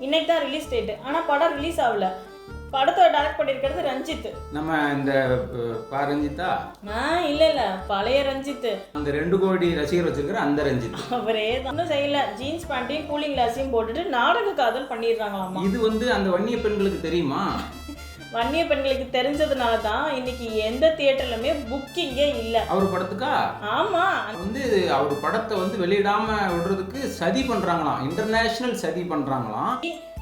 இன்னைக்கு தான் release date ஆனா படம் ரிலீஸ் ஆகல. படத்தை டைரக்ட் பண்ணியிருக்கிறது ரஞ்சித். நம்ம இந்த பா ரஞ்சித்தா? ஆ இல்ல இல்ல. பழைய ரஞ்சித். அந்த ரெண்டு கோடி ரசிகர் வச்சிருக்கிற அந்த ரஞ்சித். அவரே தான். ஒன்றும் செய்யல. ஜீன்ஸ் பேண்ட்டையும் கூலிங் கிளாஸையும் போட்டுட்டு நாடக காதல் பண்ணிடுறாங்களாமா? இது வந்து அந்த வன்னிய பெண்களுக்கு தெரியுமா? வன்னிய பெண்களுக்கு தெரிஞ்சதுனால தான் இன்னைக்கு எந்த தியேட்டர்லுமே புக்கிங்கே இல்லை. அவர் படத்துக்கா? ஆமா. வந்து அவர் படத்தை வந்து வெளியிடாம விடுறதுக்கு சதி பண்றாங்களாம். இன்டர்நேஷனல் சதி பண்றாங்களாம்.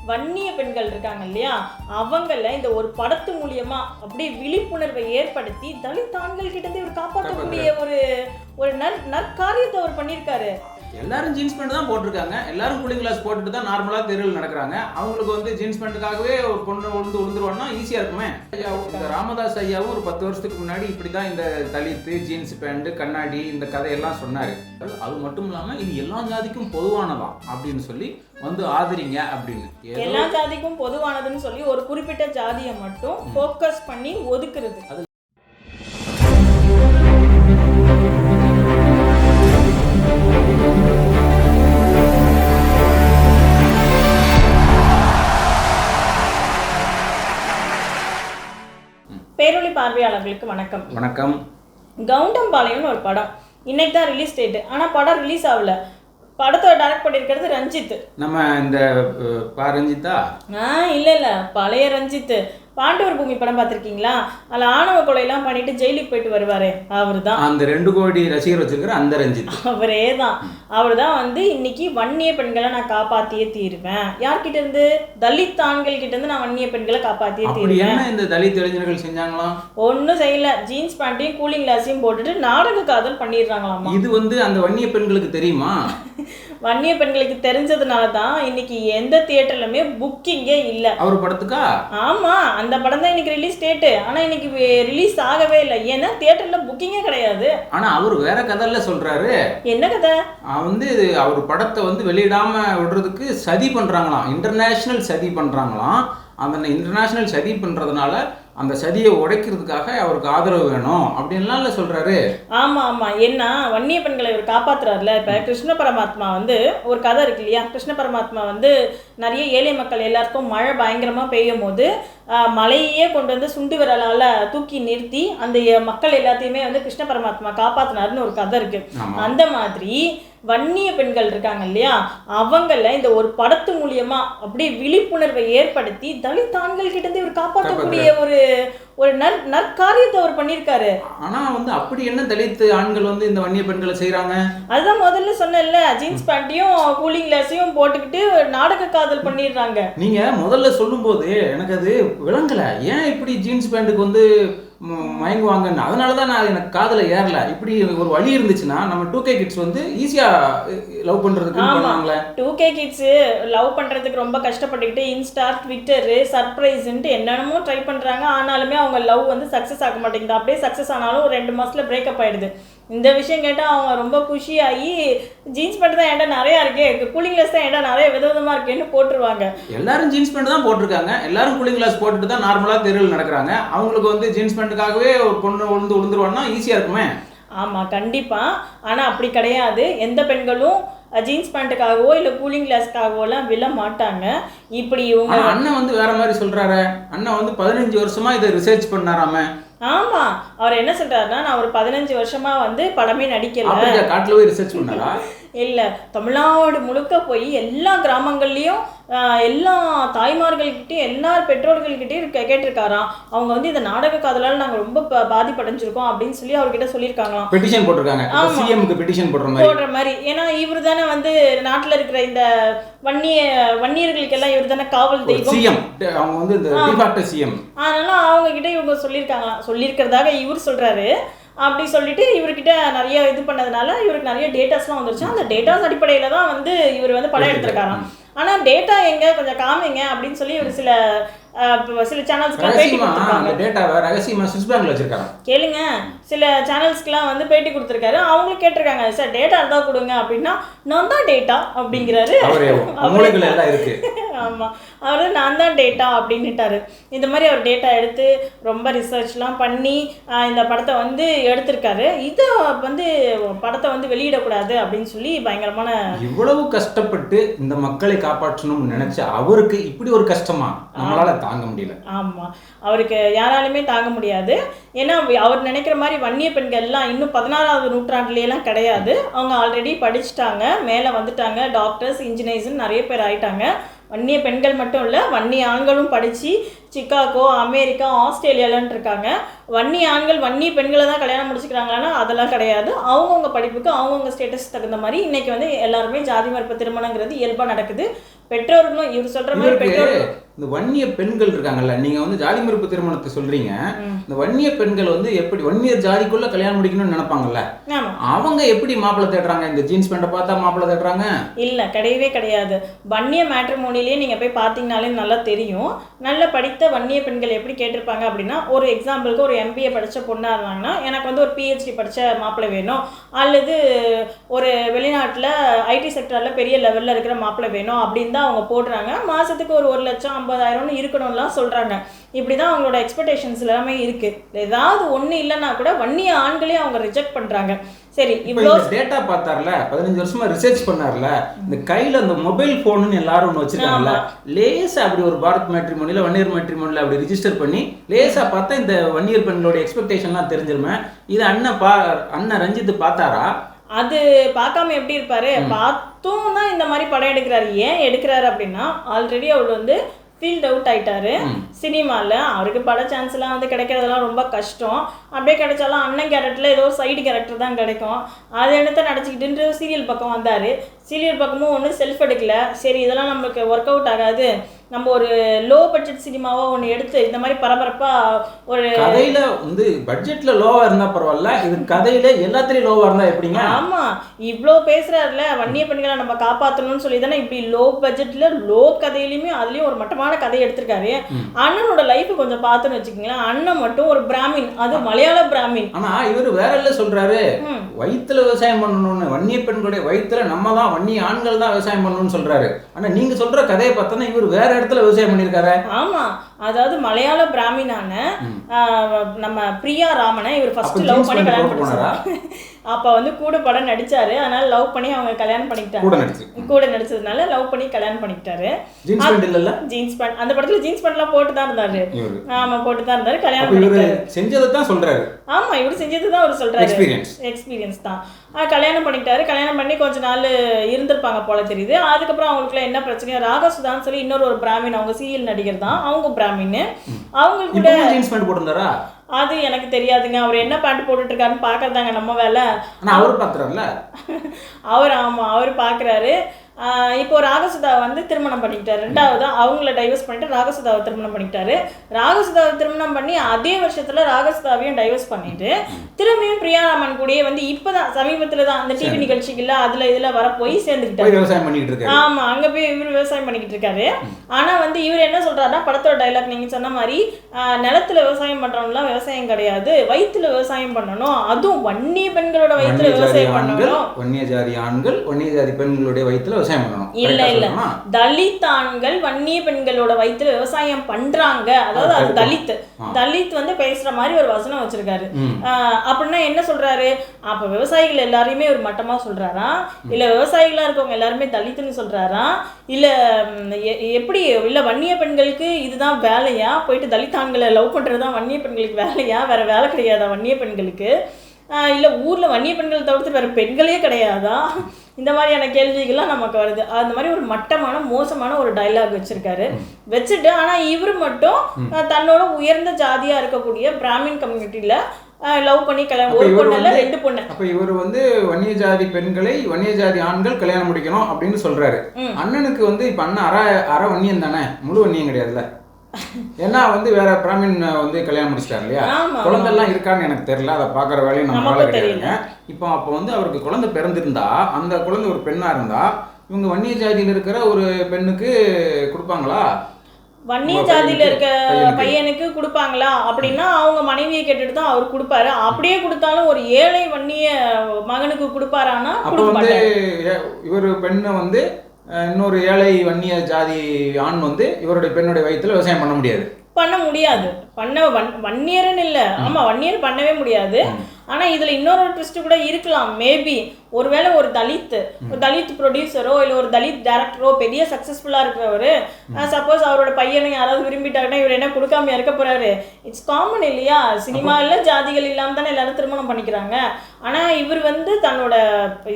வன்னிய பெண்கள் இருக்காங்க இல்லையா? அவங்கள இந்த ஒரு படத்து மூலியமா அப்படியே விழிப்புணர்வை ஏற்படுத்தி தலித் ஆண்கள் கிட்ட இருந்து இவர் காப்பாற்றக்கூடிய ஒரு ஒரு நற் நற்காரியத்தை அவர் பண்ணியிருக்காரு. எல்லாரும் ஜீன்ஸ் பேண்ட் தான் போட்டிருக்காங்க. எல்லாரும் கூலிங் கிளாஸ் போட்டுட்டு தான் நார்மலா தெருவில் நடக்கிறாங்க. அவங்களுக்கு வந்து ஜீன்ஸ் பேண்ட்டுக்காகவே ஒரு பொண்ணு விழுந்து விழுந்துருவான்னா ஈஸியா இருக்குமே. இந்த ராமதாஸ் ஐயாவும் ஒரு பத்து வருஷத்துக்கு முன்னாடி இப்படி தான் இந்த தலித்து ஜீன்ஸ் பேண்ட் கண்ணாடி இந்த கதையெல்லாம் சொன்னாரு. அது மட்டும் இல்லாம இது எல்லா ஜாதிக்கும் பொதுவானதான் அப்படின்னு சொல்லி வந்து ஆதரிங்க அப்படின்னு. எல்லா ஜாதிக்கும் பொதுவானதுன்னு சொல்லி ஒரு குறிப்பிட்ட ஜாதியை மட்டும் ஃபோக்கஸ் பண்ணி ஒதுக்குறது. பேரொளி பார்வையாளர்களுக்கு வணக்கம். வணக்கம். கவுண்டம்பாளையம்னு ஒரு படம். இன்னைக்கு தான் ரிலீஸ் டேட் ஆனா படம் ரிலீஸ் ஆகல. படத்தை டைரக்ட் பண்ணியிருக்கிறது ரஞ்சித். நம்ம இந்த பா ரஞ்சித்தா? ஆ இல்ல இல்ல. பழைய ரஞ்சித். பாண்டவர் பூமி படம் பார்த்திருக்கீங்களா? அதுல ஆணவ கொலையெல்லாம் பண்ணிட்டு ஜெயிலுக்கு போயிட்டு வருவாரே. அவர் தான் அந்த ரெண்டு கோடி ரசிகர் வச்சிருக்கிற அந்த ரஞ்சித். அவரே தான் அவர் தான் வந்து இன்னைக்கு வன்னிய பெண்களை நான் காப்பாத்தியே தீருவேன். யார்கிட்ட இருந்து? தலித் ஆண்கள் கிட்ட இருந்து நான் வன்னிய பெண்களை காப்பாத்தியே அப்படி தீருவேன். இந்த தலித் இளைஞர்கள் செஞ்சாங்களாம்? ஒன்றும் செய்யல. ஜீன்ஸ் பேண்ட்டையும் கூலிங் கிளாஸையும் போட்டுட்டு நாடக காதல் பண்ணிடுறாங்களாமா? இது வந்து அந்த வன்னிய பெண்களுக்கு தெரியுமா? வன்னிய பெண்களுக்கு தெரிஞ்சதுனால தான் இன்னைக்கு எந்த தியேட்டர்லுமே புக்கிங்கே இல்லை. அவர் படத்துக்கா? ஆமா அந்த படம் தான் இன்னைக்கு ரிலீஸ் டேட்டு ஆனா இன்னைக்கு ரிலீஸ் ஆகவே இல்லை. ஏன்னா தியேட்டர்ல புக்கிங்கே கிடையாது. ஆனா அவர் வேற கதையில சொல்றாரு. என்ன கதை? வந்து அவர் படத்தை வந்து வெளியிடாம விடுறதுக்கு சதி பண்றாங்களாம். இன்டர்நேஷனல் சதி பண்றாங்களாம். அந்த இன்டர்நேஷனல் சதி பண்றதுனால அந்த சதியை உடைக்கிறதுக்காக அவருக்கு ஆதரவு வேணும் அப்படின்லாம் இல்ல சொல்றாரு. ஆமா ஆமா. என்ன வன்னிய பெண்களை இவர் காப்பாத்துறாருல. இப்ப கிருஷ்ண பரமாத்மா வந்து ஒரு கதை இருக்கு இல்லையா? கிருஷ்ண பரமாத்மா வந்து நிறைய ஏழை மக்கள் எல்லாருக்கும் மழை பயங்கரமா பெய்யும் போது மலையே கொண்டு வந்து சுண்டு விரலால தூக்கி நிறுத்தி அந்த மக்கள் எல்லாத்தையுமே வந்து கிருஷ்ண பரமாத்மா காப்பாத்தினாருன்னு ஒரு கதை இருக்கு. ஆமா. அந்த மாதிரி வன்னிய பெண்கள் இருக்காங்க இல்லையா? அவங்கள இந்த ஒரு படத்து மூலியமா அப்படியே விழிப்புணர்வை ஏற்படுத்தி தலித் ஆண்கள் கிட்ட இருந்து இவர் காப்பாற்றக்கூடிய ஒரு ஒரு நற் நற்காரியத்தை அவர் பண்ணியிருக்காரு. ஆனா வந்து அப்படி என்ன தலித் ஆண்கள் வந்து இந்த வன்னிய பெண்களை செய்றாங்க? அதுதான் முதல்ல சொன்னேன்ல ஜீன்ஸ் பேண்ட்டையும் கூலிங் கிளாஸையும் போட்டுக்கிட்டு நாடக காதல் பண்ணிடுறாங்க. நீங்க முதல்ல சொல்லும்போது எனக்கு அது விளங்கல. ஏன் இப்படி ஜீன்ஸ் பேண்ட்டுக்கு வந்து மயங்குவாங்கன்னு. அதனால தான் நான் எனக்கு காதுல ஏறல. இப்படி ஒரு வழி இருந்துச்சுன்னா நம்ம டூ கே கிட்ஸ் வந்து ஈஸியா லவ் பண்றதுக்கு ஆமா. பண்ணுவாங்களே டூ கே கிட்ஸு லவ் பண்ணுறதுக்கு ரொம்ப கஷ்டப்பட்டுக்கிட்டு இன்ஸ்டா ட்விட்டரு சர்ப்ரைஸ்ன்ட்டு என்னென்னமோ ட்ரை பண்ணுறாங்க ஆனாலுமே அவங்க லவ் வந்து சக்ஸஸ் ஆக மாட்டேங்குது. அப்படியே சக்ஸஸ் ஆனாலும் ஒரு ரெண்டு மாசத்துல பிரேக்கப் ஆயிடுது. இந்த விஷயம் கேட்டால் அவங்க ரொம்ப குஷியாகி ஜீன்ஸ் பேண்ட் தான் என்கிட்ட நிறையா இருக்கே. கூலிங் கிளாஸ் தான் என்கிட்ட நிறைய விதவிதமாக இருக்கேன்னு போட்டுருவாங்க. எல்லாரும் ஜீன்ஸ் பேண்ட் தான் போட்டிருக்காங்க. எல்லாரும் கூலிங் கிளாஸ் போட்டுட்டு தான் நார்மலா தெருவில் நடக்கிறாங்க. அவங்களுக்கு வந்து ஜீன்ஸ் பேண்ட்டுக்காகவே ஒரு பொண்ணு விழுந்து விழுந்துருவான்னா ஈஸியா இருக்குமே? ஆமாம் கண்டிப்பாக ஆனால் அப்படி கிடையாது. எந்த பெண்களும் ஜீன்ஸ் பேண்ட்டுக்காகவோ இல்லை கூலிங் கிளாஸ்க்காகவோலாம் விழ மாட்டாங்க. இப்படி இவங்க அண்ணன் வந்து வேற மாதிரி சொல்றாரு. அண்ணன் வந்து பதினஞ்சு வருஷமா இதை ரிசர்ச் பண்ணாராம. ஆமா அவர் என்ன சொல்றாருன்னா நான் ஒரு பதினஞ்சு வருஷமா வந்து படமே நடிக்கல. காட்டுல போய் ரிசர்ச் பண்ணாரா? இல்ல தமிழ்நாடு முழுக்க போய் எல்லா கிராமங்கள்லயும் எல்லா தாய்மார்கள்கிட்டயும் எல்லா பெற்றோர்கள்கிட்டயும் கேட்டிருக்காராம் அவங்க வந்து இந்த நாடக காதலால் நாங்க ரொம்ப பாதிப்படைஞ்சிருக்கோம் அப்படின்னு சொல்லி அவர்கிட்ட சொல்லியிருக்காங்க பெட்டிஷன் போட்டிருக்காங்க. சிஎம்க்கு பெட்டிஷன் போடுற மாதிரி. போடுற மாதிரி. ஏன்னா இவர் தானே வந்து நாட்டுல இருக்கிற இந்த வன்னிய வன்னியர்களுக்கு எல்லாம் இவர் தானே காவல் தெய்வம் சிஎம் அவங்க வந்து இந்த சிஎம் அதனால அவங்க கிட்ட இவங்க சொல்லியிருக்காங்களாம். சொல்லியிருக்கிறதாக இவர் சொல்றாரு. அப்படி சொல்லிட்டு இவர்கிட்ட நிறைய இது பண்ணதுனால இவருக்கு நிறைய டேட்டாஸ்லாம் வந்துருச்சு. அந்த டேட்டாஸ் அடிப்படையில தான் வந்து இவர் வந்து படம் எடுத்திருக்காராம். ஆனா டேட்டா எங்க? கொஞ்சம் காமிங்க அப்படின்னு சொல்லி இவர் சில சில சேனல்ஸ்க்குலாம் பேட்டி கொடுத்துருக்காங்க. அந்த டேட்டாவை ரகசியமா சுவிஸ் பேங்க்ல வச்சிருக்காங்க கேளுங்க. சில சேனல்ஸ்க்குலாம் வந்து பேட்டி கொடுத்துருக்காரு. அவங்களும் கேட்டிருக்காங்க சார் டேட்டா இருந்தால் கொடுங்க அப்படின்னா நான் தான் டேட்டா அப்படிங்கிறாரு. எல்லாம் இருக்கு. ஆமாம் அவர் நான் தான் டேட்டா அப்படின்னுட்டாரு. இந்த மாதிரி அவர் டேட்டா எடுத்து ரொம்ப ரிசர்ச்லாம் பண்ணி இந்த படத்தை வந்து எடுத்திருக்காரு. இதை வந்து படத்தை வந்து வெளியிடக்கூடாது அப்படின்னு சொல்லி பயங்கரமான இவ்வளவு கஷ்டப்பட்டு இந்த மக்களை காப்பாற்றணும்னு நினைச்ச அவருக்கு இப்படி ஒரு கஷ்டமா? நம்மளால தாங்க முடியல. ஆமாம் அவருக்கு யாராலுமே தாங்க முடியாது. ஏன்னா அவர் நினைக்கிற மாதிரி வன்னிய பெண்கள்லாம் இன்னும் பதினாறாவது நூற்றாண்டுலேயெல்லாம் கிடையாது. அவங்க ஆல்ரெடி படிச்சுட்டாங்க. மேலே வந்துட்டாங்க. டாக்டர்ஸ் இன்ஜினியர்ஸ்னு நிறைய பேர் ஆயிட்டாங்க. வன்னிய பெண்கள் மட்டும் இல்லை வன்னிய ஆண்களும் படித்து சிக்காகோ அமெரிக்கா ஆஸ்திரேலியாலன்னு இருக்காங்க. வன்னிய ஆண்கள் வன்னிய பெண்களை தான் கல்யாணம் முடிச்சுக்கிறாங்களான்னா அதெல்லாம் கிடையாது. அவங்கவுங்க படிப்புக்கு அவங்கவுங்க ஸ்டேட்டஸ் தகுந்த மாதிரி இன்னைக்கு வந்து எல்லாருமே ஜாதி மறுப்பு திருமணங்கிறது இயல்பாக நடக்குது. பெற்றோர்களும் இவர் சொல்கிற மாதிரி பெற்றோர்கள் இந்த வன்னிய பெண்கள் இருக்காங்கல்ல நீங்க வந்து ஜாதி மறுப்பு திருமணத்தை சொல்றீங்க. இந்த வன்னிய பெண்கள் வந்து எப்படி வன்னியர் ஜாதிக்குள்ள கல்யாணம் முடிக்கணும்னு நினைப்பாங்கல்ல? அவங்க எப்படி மாப்பிள்ளை தேடுறாங்க? இந்த ஜீன்ஸ் பேண்ட்டை பார்த்தா மாப்பிள்ளை தேடுறாங்க? இல்லை கிடையவே கிடையாது. வன்னிய மேட்ரிமோனிலே நீங்கள் போய் பார்த்தீங்கனாலே நல்லா தெரியும். நல்ல படித்த வன்னிய பெண்கள் எப்படி கேட்டிருப்பாங்க அப்படின்னா ஒரு எக்ஸாம்பிளுக்கு ஒரு எம்பிஏ படித்த பொண்ணாக இருந்தாங்கன்னா எனக்கு வந்து ஒரு பிஹெச்டி படித்த மாப்பிள்ளை வேணும். அல்லது ஒரு வெளிநாட்டில் ஐடி செக்டரில் பெரிய லெவலில் இருக்கிற மாப்பிள்ளை வேணும் அப்படின்னு தான் அவங்க போடுறாங்க. மாதத்துக்கு ஒரு ஒரு லட்சம் ஐம்பதாயிரம்னு இருக்கணும்லாம் சொல்கிறாங்க இப்படி தான் அவங்களோட எக்ஸ்பெக்டேஷன்ஸ் எல்லாமே இருக்குது ஏதாவது ஒன்று இல்லைன்னா கூட வன்னிய ஆண்களே அவங்க ரிஜெக்ட் பண்ணுறாங்க சரி இவ்வளோ டேட்டா பார்த்தார்ல பதினஞ்சு வருஷமா ரிசர்ச் பண்ணார்ல இந்த கையில அந்த மொபைல் போன்னு எல்லாரும் ஒன்று வச்சிருக்காங்கல்ல லேசா அப்படி ஒரு பாரத் மேட்ரிமோனில வன்னியர் மேட்ரிமோனில அப்படி ரிஜிஸ்டர் பண்ணி லேசா பார்த்தா இந்த வன்னியர் பெண்களோட எக்ஸ்பெக்டேஷன்லாம் தெரிஞ்சிருமே. இது அண்ணன் பா அண்ணன் ரஞ்சித் பார்த்தாரா? அது பார்க்காம எப்படி இருப்பாரு? பார்த்தும் தான் இந்த மாதிரி படம் எடுக்கிறாரு. ஏன் எடுக்கிறாரு அப்படின்னா ஆல்ரெடி அவர் வந்து ஃபீல்ட் அவுட் ஆயிட்டாரு. சினிமாவில் அவருக்கு பட சான்ஸ்லாம் வந்து கிடைக்கிறதெல்லாம் ரொம்ப கஷ்டம். அப்படியே கிடைச்சாலும் அண்ணன் கேரக்டரில் ஏதோ சைடு கேரக்டர் தான் கிடைக்கும். அதை எடுத்து நடிச்சுக்கிட்டு சீரியல் பக்கம் வந்தார். சீரியல் பக்கமும் ஒன்றும் செல்ஃப் எடுக்கல. சரி இதெல்லாம் நம்மளுக்கு ஒர்க் அவுட் ஆகாது. நம்ம ஒரு லோ பட்ஜெட் சினிமாவாக ஒன்று எடுத்து இந்த மாதிரி பரபரப்பாக ஒரு கதையில வந்து பட்ஜெட்ல லோவா இருந்தா பரவாயில்ல இது கதையில எல்லாத்துலயும் லோவா இருந்தா எப்படிங்க? ஆமா இவ்ளோ பேசுறாருல வன்னிய பெண்களை நம்ம காப்பாத்தணும்னு சொல்லி தானே இப்படி லோ பட்ஜெட்ல லோ கதையிலுமே அதுலயும் ஒரு மட்டமான கதை எடுத்திருக்காரு. அண்ணனோட லைஃப் கொஞ்சம் பார்த்துன்னு வச்சுக்கோங்களேன் அண்ணன் மட்டும் ஒரு பிராமின் அது மலையாள பிராமின். ஆனா இவரு வேற இல்ல சொல்றாரு. ம். வயித்துல விவசாயம் பண்ணணும்னு வன்னிய பெண்களுடைய வயித்துல நம்ம தான் பண்ணி ஆண்கள் தான் விவசாயம் பண்ணணும்னு சொல்றாரு. ஆனா நீங்க சொல்ற கதையை பார்த்தோன்னா இவர் வேற இடத்துல விவசாயம் பண்ணியிருக்காரு. ஆமா. அதாவது மலையாள பிராமினான நம்ம பிரியா ராமனை இவர் ஃபர்ஸ்ட் லவ் பண்ணி கல்யாணம்? பண்ணிச்சாரு அப்ப வந்து கூட படம் நடிச்சாரு. அதனால லவ் பண்ணி அவங்க கல்யாணம் பண்ணிக்கிட்டாங்க. கூட நடிச்சு கூட நடிச்சதுனால லவ் பண்ணி கல்யாணம் பண்ணிக்கிட்டாரு. ஜீன்ஸ் பேண்ட் அந்த படத்துல ஜீன்ஸ் பேண்ட்லாம் போட்டு தான் இருந்தாரு. ஆமா போட்டு தான் இருந்தாரு. கல்யாணம் பண்ணிக்கிட்டாரு. செஞ்சதை தான் சொல்றாரு. ஆமா இவர் செஞ்சது தான் அவர் சொல்றாரு. எக்ஸ்பீரியன்ஸ் எக்ஸ்பீரியன்ஸ் தான். கல்யாணம் பண்ணிக்கிட்டாரு. கல்யாணம் பண்ணி கொஞ்ச நாள் இருந்திருப்பாங்க போல தெரியுது. அதுக்கப்புறம் அவங்களுக்குலாம் என்ன பிரச்சனை ராகசுதான்னு சொல்லி இன்னொரு ஒரு பிராமின் அவங்க சீரியல் நடிகர் தான். அவங்க பிராமின் அவங்களுக்கு கூட ஜீன்ஸ் பேண்ட் போட்டிருந்தாரா? அது எனக்கு தெரியாதுங்க. அவர் என்ன பேண்ட் போட்டுட்டு இருக்காருன்னு பார்க்கறதாங்க நம்ம வேலை. அவர் பாத்துறாருல அவர் ஆமா அவர் பார்க்குறாரு. இப்போ ராகசுதா வந்து திருமணம் பண்ணிக்கிட்டாரு. ரெண்டாவது அவங்கள டைவர்ஸ் பண்ணிட்டு ராகசுதாவை திருமணம் பண்ணிக்கிட்டாரு. ராகசுதாவை திருமணம் பண்ணி அதே வருஷத்துல ராகசுதாவையும் டைவர்ஸ் பண்ணிட்டு திரும்பியும் பிரியாராமன் கூடயே வந்து இப்பதான் சமீபத்துல தான் அந்த டிவி நிகழ்ச்சிகள்ல அதுல இதுல வர போய் சேர்ந்துக்கிட்டாரு. போய் விவசாயம் பண்ணிட்டு இருக்காரு. ஆமா அங்க போய் இவர் விவசாயம் பண்ணிக்கிட்டு இருக்காரு. ஆனா வந்து இவர் என்ன சொல்றாருன்னா படத்தோட டைலாக் நீங்க சொன்ன மாதிரி நிலத்துல விவசாயம் பண்றவங்கலாம் விவசாயம் கிடையாது. வயித்துல விவசாயம் பண்ணணும். அதுவும் வன்னிய பெண்களோட ஜாதி விவசாயம் பண்ணணும். வன்னிய ஜாதி ஆண்கள் வன்னிய ஜாதி பெண்களுடைய வயித்துல விவசாயம் பண்ணணும். இல்ல, இல்ல. சொல்லணுமா? தலித் ஆண்கள் வன்னிய பெண்களோட வயித்துல விவசாயம் பண்றாங்க. அதாவது அது தலித். தலித் வந்து பேசுற மாதிரி ஒரு வசனம் வச்சிருக்காரு. அப்படின்னா என்ன சொல்றாரு? அப்ப விவசாயிகள் எல்லாரையுமே ஒரு மட்டமா சொல்றாரா இல்ல விவசாயிகளா இருக்கவங்க எல்லாருமே தலித்துன்னு சொல்றாரா இல்ல எப்படி இல்ல வன்னிய பெண்களுக்கு இதுதான் வேலையா? போயிட்டு தலித் ஆண்களை லவ் பண்றதுதான் வன்னிய பெண்களுக்கு வேலையா? வேற வேலை கிடையாதா வன்னிய பெண்களுக்கு? இல்ல ஊர்ல வன்னிய பெண்கள் தவிர்த்து வேற பெண்களே கிடையாதா? இந்த மாதிரியான கேள்விகள்லாம் நமக்கு வருது. அந்த மாதிரி ஒரு மட்டமான மோசமான ஒரு டயலாக் வச்சிருக்காரு. வச்சுட்டு ஆனா இவர் மட்டும் தன்னோட உயர்ந்த ஜாதியா இருக்கக்கூடிய பிராமின் கம்யூனிட்டியில லவ் பண்ணி கல்யாணம் ஒரு பொண்ணு ரெண்டு பொண்ணு. அப்ப இவர் வந்து வன்னிய ஜாதி பெண்களை வன்னிய ஜாதி ஆண்கள் கல்யாணம் முடிக்கணும் அப்படின்னு சொல்றாரு. அண்ணனுக்கு வந்து இப்ப அண்ணன் அரை அரை வன்னியன் தானே? முழு வன்னியம் கிடையாதுல்ல? ஏன்னா வந்து வேற பிராமின் வந்து கல்யாணம் முடிச்சிட்டாரு இல்லையா ஆமா. குழந்தை எல்லாம் இருக்கான்னு எனக்கு தெரியல. அதை பாக்குற வேலையும் நம்மளால கிடையாதுங்க. இப்போ அப்போ வந்து அவருக்கு குழந்தை பிறந்திருந்தா அந்த குழந்தை ஒரு பெண்ணா இருந்தா இவங்க வன்னிய ஜாதியில இருக்கிற ஒரு பெண்ணுக்கு கொடுப்பாங்களா? வன்னிய ஜாதியில இருக்க பையனுக்கு. கொடுப்பாங்களா? அப்படின்னா அவங்க மனைவியை கேட்டுட்டு தான் அவர் கொடுப்பாரு. அப்படியே கொடுத்தாலும் ஒரு ஏழை வன்னிய மகனுக்கு கொடுப்பாரானா அப்போ வந்து இவர் பெண்ணை வந்து இன்னொரு ஏழை வன்னிய ஜாதி ஆண் வந்து இவருடைய பெண்ணுடைய வயித்துல விவசாயம் பண்ண முடியாது. பண்ண முடியாது. பண்ண வன் வன்னியர்னு இல்ல. ஆமா வன்னியர் பண்ணவே முடியாது. ஆனா இதுல இன்னொரு ட்விஸ்ட் கூட இருக்கலாம். மேபி ஒருவேளை ஒரு தலித் ஒரு தலித் ப்ரொடியூசரோ இல்ல ஒரு தலித் டேரக்டரோ பெரிய சக்சஸ்ஃபுல்லா இருக்கிறவரு சப்போஸ் அவரோட பையனை யாராவது விரும்பிட்டாங்கன்னா இவர் என்ன கொடுக்காம இருக்க போறாரு? இட்ஸ் காமன் இல்லையா? சினிமாவில் ஜாதிகள் இல்லாம தானே எல்லாரும் திருமணம் பண்ணிக்கிறாங்க. ஆனா இவர் வந்து தன்னோட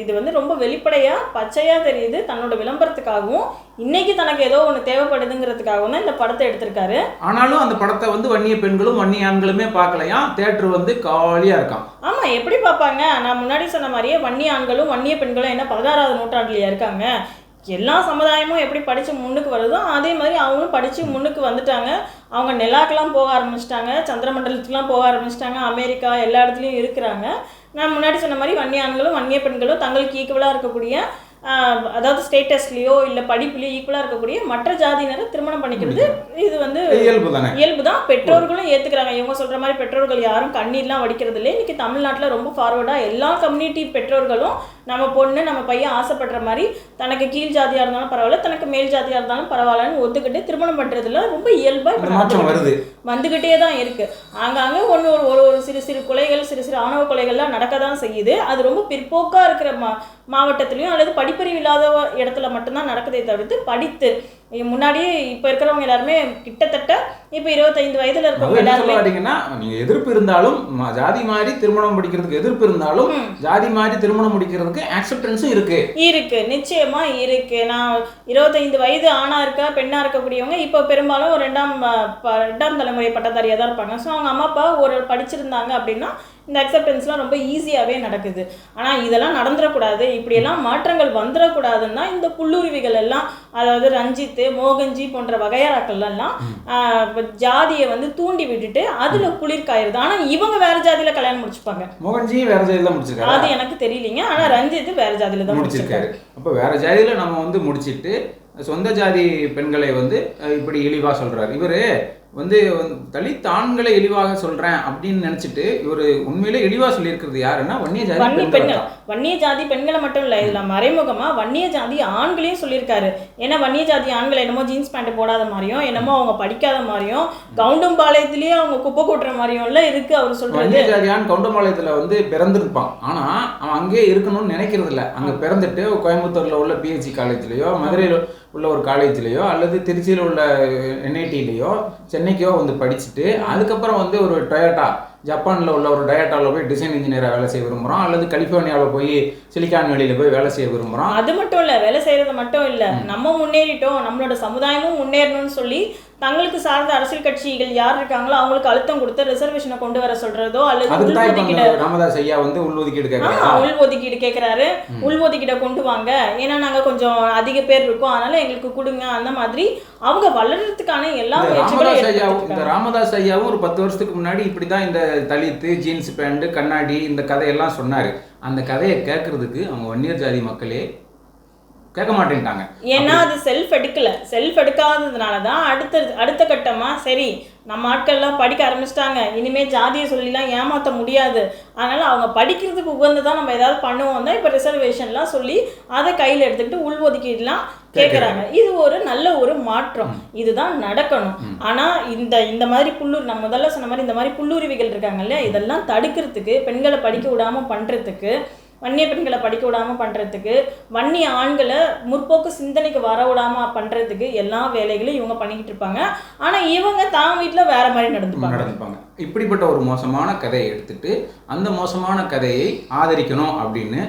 இது வந்து ரொம்ப வெளிப்படையா பச்சையா தெரியுது தன்னோட விளம்பரத்துக்காகவும். இன்னைக்கு தனக்கு ஏதோ ஒன்று தேவைப்படுதுங்கிறதுக்காகவும் தான் இந்த படத்தை எடுத்திருக்காரு. ஆனாலும் அந்த படத்தை வந்து வன்னிய பெண்களும் வன்னிய ஆண்களுமே பார்க்கலையா? தேட்டர் வந்து காலியா இருக்கான். ஆமாம் எப்படி பார்ப்பாங்க? நான் முன்னாடி சொன்ன மாதிரியே வன்னிய ஆண்களும் வன்னிய பெண்களும் என்ன பதினாறாவது நூற்றாண்டுலயா இருக்காங்க? எல்லா சமுதாயமும் எப்படி படித்து முன்னுக்கு வருதோ அதே மாதிரி அவங்களும் படித்து முன்னுக்கு வந்துட்டாங்க. அவங்க நிலாக்கெல்லாம் போக ஆரம்பிச்சிட்டாங்க சந்திரமண்டலத்துக்குலாம் போக ஆரம்பிச்சிட்டாங்க அமெரிக்கா எல்லா இடத்துலையும் இருக்கிறாங்க. நான் முன்னாடி சொன்ன மாதிரி வன்னிய ஆண்களும் வன்னிய பெண்களும் தங்களுக்கு ஈக்குவலாக இருக்கக்கூடிய அதாவது ஸ்டேட்டஸ்லேயோ இல்லை படிப்புலையோ ஈக்குவலாக இருக்கக்கூடிய மற்ற ஜாதியினரை திருமணம் பண்ணிக்கிறது இது வந்து இயல்பு தானே? இயல்பு தான். பெற்றோர்களும் ஏத்துக்கிறாங்க. இவங்க சொல்ற மாதிரி பெற்றோர்கள் யாரும் கண்ணீர்லாம் வடிக்கிறது இல்லை இன்னைக்கு தமிழ்நாட்டில் ரொம்ப ஃபார்வர்டா எல்லா கம்யூனிட்டி பெற்றோர்களும் நம்ம பொண்ணு நம்ம பையன் ஆசைப்படுற மாதிரி தனக்கு கீழ் ஜாதியா இருந்தாலும் பரவாயில்ல தனக்கு மேல் ஜாதியா இருந்தாலும் பரவாயில்லன்னு ஒத்துக்கிட்டு திருமணம் பண்றதுல ரொம்ப இயல்பா இப்ப இந்த மாற்றம் நடந்துகிட்டு வருது. வந்துகிட்டே தான் இருக்கு. ஆங்காங்க ஒன்று ஒரு ஒரு ஒரு சிறு சிறு கொலைகள் சிறு சிறு ஆணவ கொலைகள்லாம் நடக்க தான் செய்யுது. அது ரொம்ப பிற்போக்கா இருக்கிற மா மாவட்டத்திலையும் அல்லது படிப்பறிவு இல்லாத இடத்துல மட்டும்தான் நடக்குதே தவிர்த்து படித்து முன்னாடியே இப்போ இருக்கிறவங்க எல்லாருமே கிட்டத்தட்ட இப்போ இருபத்தைந்து வயதுல இருக்கவங்க சொல்ல எல்லாருமே வரீங்கன்னா நீங்க எதிர்ப்பு இருந்தாலும் ஜாதி மாதிரி திருமணம் முடிக்கிறதுக்கு எதிர்ப்பு இருந்தாலும் ஜாதி மாதிரி திருமணம் முடிக்கிறதுக்கு ஆக்செப்டன்ஸும் இருக்கு. இருக்கு. நிச்சயமா இருக்கு. நான் இருபத்தைந்து வயது ஆணா இருக்க பெண்ணா இருக்கக்கூடியவங்க இப்போ பெரும்பாலும் ரெண்டாம் ரெண்டாம் தலைமுறை பட்டதாரியா தான் இருப்பாங்க. ஸோ அவங்க அம்மா அப்பா ஒரு படிச்சிருந்தாங்க அப்படின்னா இந்த அக்செப்டன்ஸ்லாம் ரொம்ப ஈஸியாகவே நடக்குது. ஆனால் இதெல்லாம் நடந்துடக்கூடாது இப்படியெல்லாம் மாற்றங்கள் வந்துடக்கூடாதுன்னா இந்த புல்லுருவிகள் எல்லாம் அதாவது ரஞ்சித்து மோகன்ஜி போன்ற இப்ப ஜாதியை வந்து தூண்டி விட்டுட்டு அதுல குளிர் காயிருது ஆனால் இவங்க வேற ஜாதியில கல்யாணம் முடிச்சுப்பாங்க. மோகன்ஜியும் வேற ஜாதியில முடிச்சிருக்காரு? அது எனக்கு தெரியலீங்க. ஆனா ரஞ்சித் வேற ஜாதியில தான் முடிச்சிருக்காரு. அப்ப வேற ஜாதியில நம்ம வந்து முடிச்சிட்டு சொந்த ஜாதி பெண்களை வந்து இப்படி இழிவா சொல்றாரு. இவரு வந்து தலித் ஆண்களை இழிவாக சொல்றேன் அப்படின்னு நினைச்சிட்டு இவரு உண்மையிலே இழிவா சொல்லியிருக்கிறது யாருன்னா வன்னிய ஜாதி பெண்கள். வன்னிய ஜாதி பெண்களை மட்டும் இல்ல இதுல மறைமுகமா வன்னிய ஜாதி ஆண்களையும் சொல்லியிருக்காரு. ஏன்னா வன்னிய ஜாதி ஆண்கள் என்னமோ ஜீன்ஸ் பேண்ட் போடாத மாதிரியும் என்னமோ அவங்க படிக்காத மாதிரியும் கவுண்டும் பாளையத்திலயும் அவங்க குப்பை கொட்டுற மாதிரியும் எல்லாம் இருக்கு அவர் சொல்றது. வன்னிய ஜாதியான் கவுண்டம்பாளையத்துல வந்து பிறந்திருப்பான். ஆனா அவன் அங்கேயே இருக்கணும்னு நினைக்கிறது இல்ல அங்க பிறந்துட்டு கோயம்புத்தூர்ல உள்ள பிஹெச்சி காலேஜ்லயோ மதுரையில உள்ள ஒரு காலேஜ்லயோ அல்லது திருச்சியில உள்ள என்ஐடிலயோ சென்னைக்கோ வந்து படிச்சுட்டு அதுக்கப்புறம் வந்து ஒரு டொயோட்டா ஜப்பான்ல உள்ள ஒரு டொயோட்டாவில் போய் டிசைன் இன்ஜினியரா வேலை செய்ய விரும்புறான் அல்லது கலிஃபோர்னியாவில் போய் சிலிக்கான் வேலியில போய் வேலை செய்ய விரும்புறான் அது மட்டும் இல்ல வேலை செய்யறது மட்டும் இல்ல. நம்ம முன்னேறிட்டோம் நம்மளோட சமுதாயமும் முன்னேறணும்னு சொல்லி தங்களுக்கு சார்ந்த அரசியல் கட்சிகள் யார் இருக்காங்களோ அவங்களுக்கு அழுத்தம் கொடுத்து ரிசர்வேஷனை கொண்டு வர சொல்றதோ அல்லது உள்ஒதுக்கீடு ராமதாஸ் ஐயா வந்து உள்ஒதுக்கீடு உள்ஒதுக்கீடு கேட்குறாரு உள்ஒதுக்கீடை கொண்டு வாங்க. ஏன்னா நாங்க கொஞ்சம் அதிக பேர் இருக்கோம். அதனால எங்களுக்கு கொடுங்க. அந்த மாதிரி அவங்க வளர்றதுக்கான எல்லா முயற்சிகளும் ராமதாஸ் ஐயாவும் எடுத்துட்டு இந்த ராமதாஸ் ஐயாவும் ஒரு பத்து வருஷத்துக்கு முன்னாடி இப்படிதான் இந்த தலித்து ஜீன்ஸ் பேண்ட் கண்ணாடி இந்த கதையெல்லாம் சொன்னாரு. அந்த கதையை கேட்கறதுக்கு அவங்க வன்னியர் ஜாதி மக்களே கேட்க மாட்டேன்ட்டாங்க. ஏன்னா அது செல்ஃப் எடுக்கல. செல்ஃப் எடுக்காததுனால தான் அடுத்த அடுத்த கட்டமா சரி நம்ம ஆட்கள்லாம் படிக்க ஆரம்பிச்சிட்டாங்க. இனிமே ஜாதியை சொல்லிலாம் ஏமாற்ற முடியாது. அதனால அவங்க படிக்கிறதுக்கு உகந்து நம்ம ஏதாவது பண்ணுவோம் தான் இப்போ ரிசர்வேஷன்லாம் சொல்லி அதை கையில் எடுத்துக்கிட்டு உள்ஒதுக்கீடுலாம் கேட்குறாங்க இது ஒரு நல்ல ஒரு மாற்றம். இதுதான் நடக்கணும். ஆனா இந்த இந்த மாதிரி புல்லூர் நான் முதல்ல சொன்ன மாதிரி இந்த மாதிரி புல்லுருவிகள் இருக்காங்க இல்லையா? இதெல்லாம் தடுக்கிறதுக்கு பெண்களை படிக்க விடாம பண்றதுக்கு வன்னிய பெண்களை படிக்க விடாமல் பண்ணுறதுக்கு வன்னிய ஆண்களை முற்போக்கு சிந்தனைக்கு வர விடாமல் பண்ணுறதுக்கு எல்லா வேலைகளையும் இவங்க பண்ணிக்கிட்டு இருப்பாங்க. ஆனால் இவங்க தான் வீட்டில் வேற மாதிரி நடந்துப்பாங்க. நடந்துப்பாங்க. இப்படிப்பட்ட ஒரு மோசமான கதையை எடுத்துட்டு அந்த மோசமான கதையை ஆதரிக்கணும் அப்படின்னு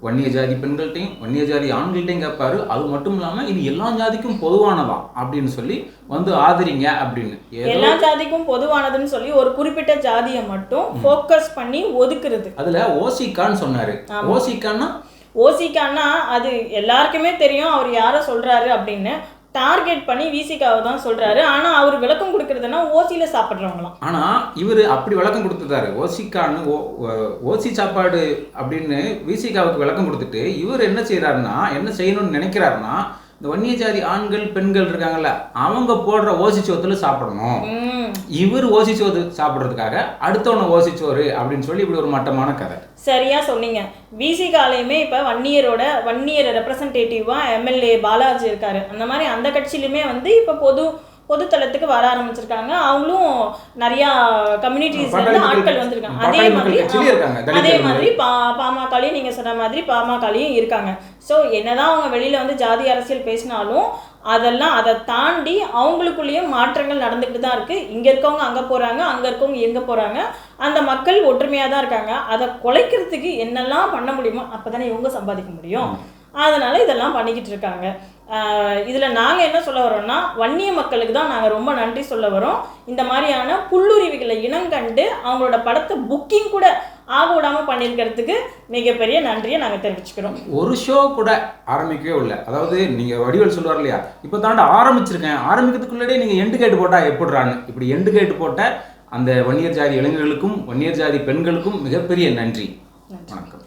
வன்னிய ஜாதி பெண்கள்கிட்டையும் வன்னிய ஜாதி ஆண்கள்கிட்டையும் கேட்பாரு அது மட்டும் இல்லாம இது எல்லா ஜாதிக்கும் பொதுவானதான் அப்படின்னு சொல்லி வந்து ஆதரிங்க அப்படின்னு. எல்லா ஜாதிக்கும் பொதுவானதுன்னு சொல்லி ஒரு குறிப்பிட்ட ஜாதியை மட்டும் ஃபோக்கஸ் பண்ணி ஒதுக்குறது. அதுல ஓசிகான்னு சொன்னாரு. ஓசிகான்னா ஓசிக்கான்னா அது எல்லாருக்குமே தெரியும் அவர் யாரை சொல்றாரு அப்படின்னு. டார்கெட் பண்ணி விசிகாவை தான் சொல்றாரு. ஆனா அவர் விளக்கம் கொடுக்கறதுன்னா ஓசியில சாப்பிட்றவங்களாம். ஆனா இவர் அப்படி விளக்கம் கொடுத்துட்டாரு. ஓசிக்கான்னு ஓ- ஓ- ஓசி சாப்பாடு அப்படின்னு விசிகாவுக்கு விளக்கம் கொடுத்துட்டு இவர் என்ன செய்யறாருன்னா என்ன செய்யணும்னு நினைக்கிறாருன்னா இந்த வன்னிய ஜாதி ஆண்கள் பெண்கள் இருக்காங்கல்ல அவங்க போடுற ஓசிச்சோத்துல சாப்பிடணும். இவர் ஓசிச்சோறு சாப்பிட்றதுக்காக அடுத்தவனை ஓசிச்சோறு அப்படின்னு சொல்லி இப்படி ஒரு மட்டமான கதை. சரியா சொன்னீங்க. விசிகாலையுமே இப்போ வன்னியரோட வன்னியர் ரெப்ரசன்டேட்டிவாக எம்எல்ஏ பாலாஜி இருக்காரு. அந்த மாதிரி அந்த கட்சியிலுமே வந்து இப்போ பொது பொதுத்தளத்துக்கு வர ஆரம்பிச்சிருக்காங்க. அவங்களும் நிறையா இருந்து மக்கள் ஆட்கள் வந்திருக்காங்க. அதே மாதிரி அதே. மாதிரி பா பாமகலையும் நீங்க சொன்ன மாதிரி பாமகலையும் இருக்காங்க. ஸோ என்னதான் அவங்க வெளியில வந்து ஜாதி அரசியல் பேசினாலும் அதெல்லாம் அதை தாண்டி அவங்களுக்குள்ளேயும் மாற்றங்கள் நடந்துக்கிட்டு தான் இருக்கு. இங்க இருக்கவங்க அங்க போறாங்க அங்க இருக்கவங்க எங்க போறாங்க. அந்த மக்கள் ஒற்றுமையா தான் இருக்காங்க. அதை குலைக்கிறதுக்கு என்னெல்லாம் பண்ண முடியுமோ அப்பதானே இவங்க சம்பாதிக்க முடியும். அதனால இதெல்லாம் பண்ணிக்கிட்டு இருக்காங்க. இதுல நாங்க என்ன சொல்ல வரோம்னா வன்னிய மக்களுக்கு தான் நாங்க ரொம்ப நன்றி சொல்ல வரோம் இந்த மாதிரியான புல்லுருவிகளை இனங்கண்டு அவங்களோட படத்தை புக்கிங் கூட ஆக விடாம பண்ணியிருக்கிறதுக்கு மிகப்பெரிய நன்றியை நாங்க தெரிவிச்சுக்கிறோம். ஒரு ஷோ கூட ஆரம்பிக்கவே இல்லை. அதாவது நீங்க வடிவேல் சொல்லுவார் இல்லையா? இப்போ தாண்ட ஆரம்பிச்சிருக்கேன். ஆரம்பிக்கிறதுக்குள்ளே நீங்க எண்டு கேட்டு போட்டா எப்படிறான்னு? இப்படி எண்டு கேட்டு போட்ட அந்த வன்னியர் ஜாதி இளைஞர்களுக்கும் வன்னியர் ஜாதி பெண்களுக்கும் மிகப்பெரிய நன்றி. வணக்கம்.